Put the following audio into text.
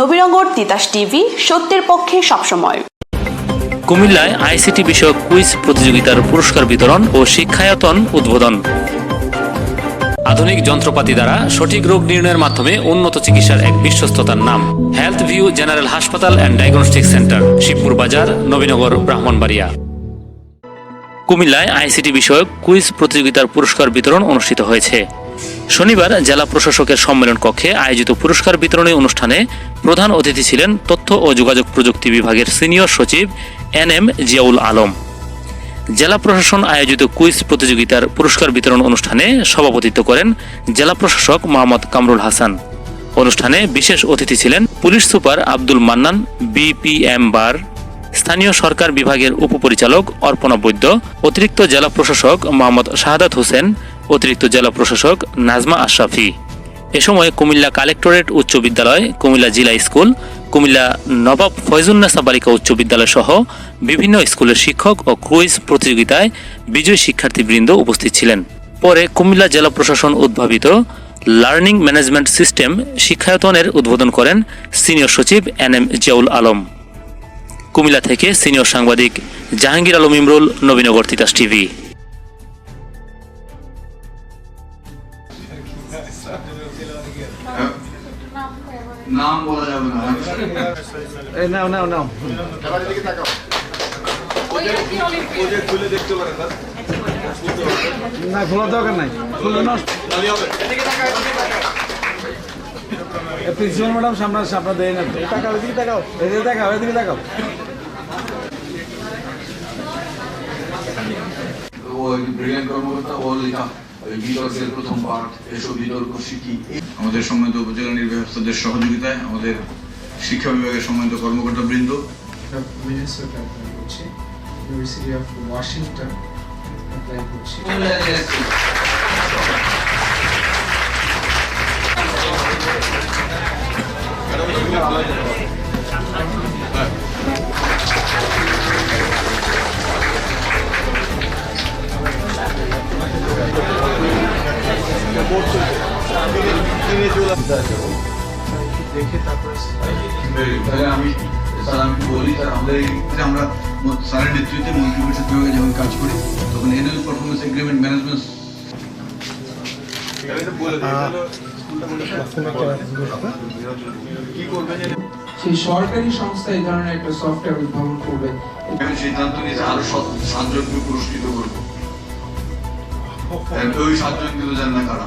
Nabinagar Titas TV, সত্যের পক্ষে সবসময়। কুমিল্লায় আইসিটি বিষয়ক কুইজ প্রতিযোগিতার পুরস্কার বিতরণ ও শিক্ষায়তন উদ্বোধন। আধুনিক যন্ত্রপাতি দ্বারা সঠিক রোগ নির্ণয়ের মাধ্যমে উন্নত চিকিৎসার এক বিশ্বস্ততার নাম হেলথ ভিউ জেনারেল হাসপাতাল and diagnostic centre, Shibpur Bazar, Nabinagar, Brahmanbaria. কুমিল্লায় আইসিটি বিষয়ক কুইজ প্রতিযোগিতার পুরস্কার বিতরণ অনুষ্ঠিত হয়েছে। শনিবার জেলা প্রশাসকের সম্মেলন কক্ষে আয়োজিত পুরস্কার বিতরণী অনুষ্ঠানে প্রধান অতিথি ছিলেন তথ্য ও যোগাযোগ প্রযুক্তি বিভাগের সিনিয়র সচিব এন এম জিয়াউল আলম। জেলা প্রশাসন আয়োজিত কুইজ প্রতিযোগিতার পুরস্কার বিতরণ অনুষ্ঠানে সভাপতিত্ব করেন জেলা প্রশাসক মোহাম্মদ কামরুল হাসান। অনুষ্ঠানে বিশেষ অতিথি ছিলেন police super Abdul Mannan, BPM bar স্থানীয় সরকার বিভাগের উপপরিচালক অর্পণা বৈদ্য, অতিরিক্ত জেলা প্রশাসক মোহাম্মদ শাহাদাত হোসেন, অতিরিক্ত জেলা প্রশাসক নাজমা আশরাফি। এ সময় কুমিল্লা কালেক্টরেট উচ্চ বিদ্যালয়, কুমিল্লা জিলা স্কুল, কুমিল্লা নবাব ফয়জুন্নেসা বালিকা উচ্চ বিদ্যালয় সহ বিভিন্ন স্কুলের শিক্ষক ও ক্রুইজ প্রতিযোগিতায় বিজয়ী শিক্ষার্থীবৃন্দ উপস্থিত ছিলেন। পরে কুমিল্লা জেলা প্রশাসন উদ্ভাবিত লার্নিং ম্যানেজমেন্ট সিস্টেম শিক্ষায়তনের উদ্বোধন করেন সিনিয়র সচিব এন এম জিয়াউল আলম। কুমিল্লা থেকে সিনিয়র সাংবাদিক জাহাঙ্গীর আলম ইমরুল নবীনগর তিতাস টিভি। নাম বলা যাবে না। এই নাও নাও নাও। না খোলা দরকার নাই। খুলে নষ্ট প্রিন্সিপাল ম্যাডাম সামনে সামনে দেয় না টাকাও এদিকে টাকাও এদিকে টাকাও এদিকে টাকাও ও ব্রিলিয়ান কর্মকর্তা ও লেখা ওই প্রথম পাঠ এসব বিতর্ক শিখি। আমাদের সম্মানিত উপজেলা নির্বাহী সহযোগিতায় আমাদের শিক্ষা বিভাগের সম্মানিত কর্মকর্তা বৃন্দ। ইউনিভার্সিটি অফ ওয়াশিংটন আমি স্যার বলি স্যার আমাদের আমরা স্যারের নেতৃত্বে মন্ত্রী পরিষদ বিভাগে যখন কাজ করি তখন এনুয়াল পারফরমেন্স এগ্রিমেন্ট ম্যানেজমেন্ট সেই সরকারি সংস্থা এই ধরনের একটা সফটওয়্যার উদ্ভাবন করবে। আমি সিদ্ধান্ত নিয়েছি আরও সাতজনকে পুরস্কৃত করব। ওই সাতজন কিন্তু জান না কারা।